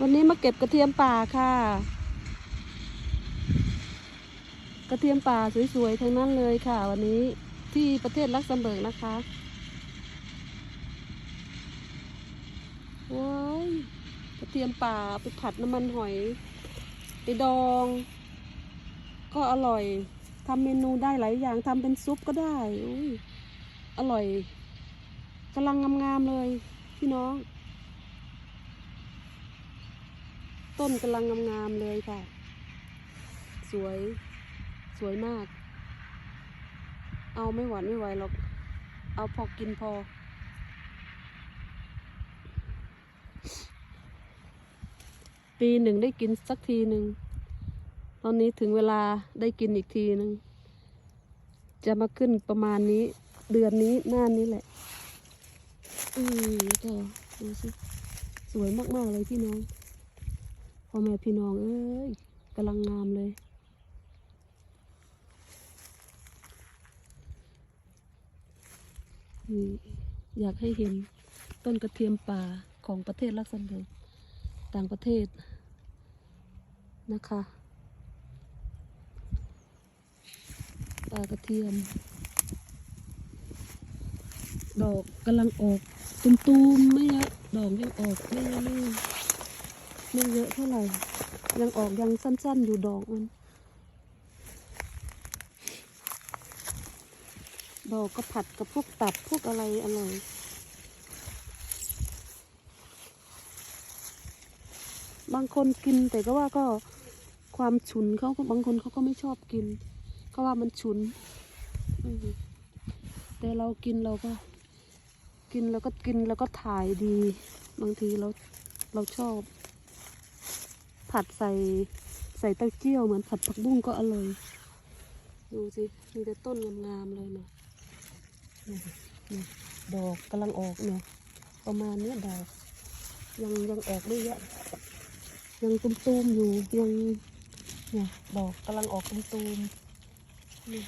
วันนี้มาเก็บกระเทียมป่าค่ะ กระเทียมป่าสวยๆทั้งนั้นเลยค่ะ วันนี้ที่ประเทศลักเซมเบิร์กนะคะว้ายกระเทียมป่าไปผัดน้ำมันหอย ไปดอง ก็อร่อยทำเมนูได้หลายอย่างทำเป็นซุปก็ได้ออร่อยกำลังงามๆเลยพี่น้อง ต้นกำลังงามๆเลยค่ะ สวยสวยมาก เอาไม่หวานไม่ไหวหรอก เอาพอกินพอ ปีหนึ่งได้กินสักทีหนึ่ง ตอนนี้ถึงเวลาได้กินอีกทีหนึ่ง จะมาขึ้นประมาณนี้ เดือนนี้หน้านี้แหละ อืมก็ดูสิ สวยมาก ๆ เลยพี่น้อง พ่อแม่พี่น้องเอ้ยกำลังงามเลยอยากให้เห็นต้นกระเทียมป่าของประเทศลักเซมเบิร์กต่างประเทศนะคะป่ากระเทียม ดอกกำลังออกตุมๆไม่เยอะดอกยังออกไม่เยอะ ไม่เยอะเท่าไหร่ ยังออกยังสั้นๆอยู่ดอกมัน ดอกก็ผัดกับพวกตับพวกอะไรอร่อยบางคนกินแต่ก็ว่าก็ความฉุนเขาบางคนเขาก็ไม่ชอบกินเขาว่ามันฉุนแต่เรากินเราก็ กินแล้วก็กินแล้วก็ถ่ายดี บางทีเราเราชอบ ผัดใส่ใส่เต้าเจี้ยวเหมือนผัดผักบุ้งก็อร่อยดูสิมีแต่ต้นงามๆเลยเนี่ยนี่นี่ดอกกำลังออกเนี่ยประมาณเนี้ยดอกยังยังออกไม่เยอะยังตุ้มๆอยู่ยังเนี่ยดอกกำลังออกตุ้มๆนี่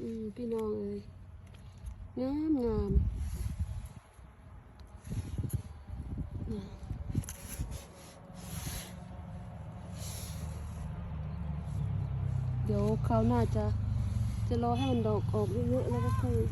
อืมพี่น้องเอ้ยงามงาม เดี๋ยวคราวหน้าจะจะรอให้มันดอกออกเยอะๆแล้วก็ค่อยอัน